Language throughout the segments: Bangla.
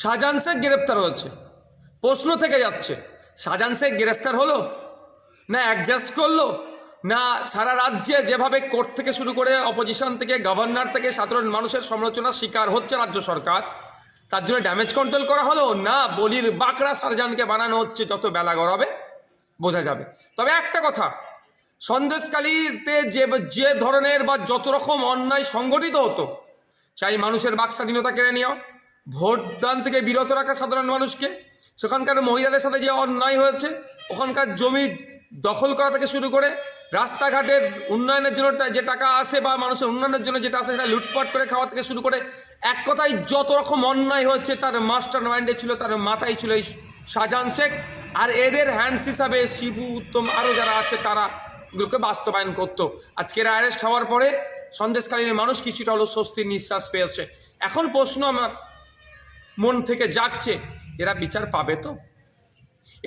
শাহজাহান শেখ গ্রেপ্তার হয়েছে। প্রশ্ন থেকে যাচ্ছে, শাহজাহান শেখ গ্রেপ্তার হলো? না অ্যাডজাস্ট করল? না সারা রাজ্যে যেভাবে কোর্ট থেকে শুরু করে অপোজিশন থেকে গভর্নর থেকে সাধারণ মানুষের সমালোচনার শিকার হচ্ছে রাজ্য সরকার, তার জন্য ড্যামেজ কন্ট্রোল করা হলো? না, বলির বাঁকড়া শাহজাহানকে বানানো হচ্ছে যত বেলা গড়াবে, বোঝা যাবে। তবে একটা কথা সন্দেশকালীতে যে যে ধরনের বা যত রকম অন্যায় সংগঠিত হতো, চাই মানুষের বাক স্বাধীনতা কেড়ে নেওয়া ভোটদান থেকে বিরত রাখা সাধারণ মানুষকে, সেখানকার মহিলাদের সাথে যে অন্যায় হয়েছে, ওখানকার জমি দখল করা থেকে শুরু করে রাস্তাঘাটের উন্নয়নের জন্য যে টাকা আসে বা মানুষের উন্নয়নের জন্য যেটা আসে সেটা লুটপাট করে খাওয়া থেকে শুরু করে, এক কথায় যত রকম অন্যায় হয়েছে তার মাস্টার মাইন্ডে ছিল, তার মাথায় ছিল এই শাহজাহান শেখ। আর এদের হ্যান্ডস হিসাবে শিবু, উত্তম আরও যারা আছে তারা এগুলোকে বাস্তবায়ন করতো। আজকের অ্যারেস্ট হওয়ার পরে সন্দেশকালীন মানুষ কিছুটা হলো স্বস্তির নিঃশ্বাস পেয়েছে। এখন প্রশ্ন আমার মন থেকে জাগছে, এরা বিচার পাবে তো?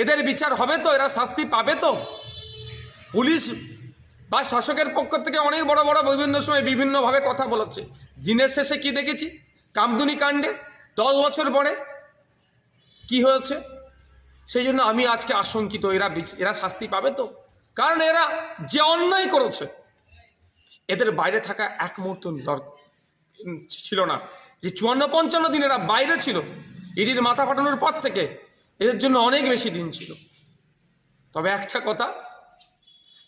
এদের বিচার হবে তো? এরা শাস্তি পাবে তো? পুলিশ বা শাসকের পক্ষ থেকে অনেক বড় বড় বিভিন্ন সময় বিভিন্নভাবে কথা বলেছে। দিনের শেষে কি দেখেছি? কামদুনি কাণ্ডে, দশ বছর পরে কি হয়েছে? সেই জন্য আমি আজকে আশঙ্কিত, এরা এরা শাস্তি পাবে তো? কারণ এরা যে অন্যায় করেছে, এদের বাইরে থাকা এক মুহূর্ত ছিল না। যে চুয়ান্ন পঞ্চান্ন দিন এরা বাইরে ছিল ইডির মাথা ফাটানোর পর থেকে এদের জন্য অনেক বেশি দিন ছিল। তবে একটা কথা,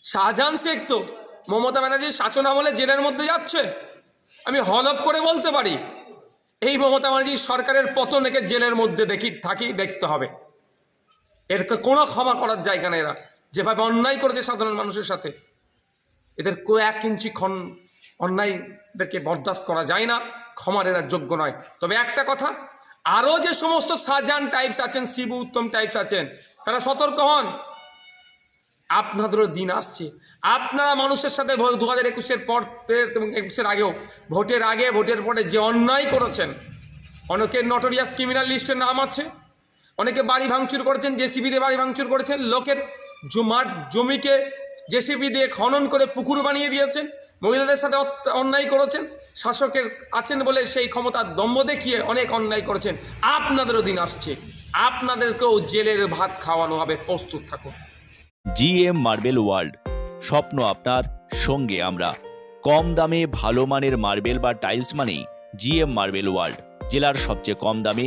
শাহজাহান শেখ তো মমতা ব্যানার্জির শাসন আমলে জেলের মধ্যে যাচ্ছে। আমি হলপ করে বলতে পারি, এই মমতা ব্যানার্জি সরকারের পতন একে জেলের মধ্যে দেখি, থাকি, দেখতে হবে। এর কোনো ক্ষমা করার জায়গা নেই এরা। যেভাবে অন্যায় করেছে সাধারণ মানুষের সাথে, এদের কো, এক ইঞ্চি খন অন্যায়দেরকে বরদাস্ত করা যায় না ক্ষমার এরা যোগ্য নয়। তবে একটা কথা, আরও যে সমস্ত শাহজাহান টাইপস আছেন, শিবু উত্তম টাইপস আছেন, তারা সতর্ক হন। আপনাদেরও দিন আসছে। আপনারা মানুষের সাথে দু হাজার একুশের পর এবং একুশের আগেও, ভোটের আগে, ভোটের পরে যে অন্যায় করেছেন, অনেকের নটোরিয়াস ক্রিমিনাল লিস্টের নাম আছে, অনেকে বাড়ি ভাঙচুর করেছেন জেসিবিতে বাড়ি ভাঙচুর করেছেন, লোকের জমাট জমিকে জেসিবি দিয়ে খনন করে পুকুর বানিয়ে দিয়েছেন, মহিলাদের সাথে অন্যায় করেছেন, শাসকের আছেন বলে সেই ক্ষমতার দম্ভ দেখিয়ে অনেক অন্যায় করেছেন। আপনাদেরও দিন আসছে, আপনাদেরকেও জেলের ভাত খাওয়ানো হবে, প্রস্তুত থাকুন। জি এম মার্বেল ওয়ার্ল্ড, স্বপ্ন আপনার, সঙ্গে আমরা। কম দামে ভালো মানের মার্বেল বা টাইলস মানেই জিএম মার্বেল ওয়ার্ল্ড, জেলার সবচেয়ে কম দামে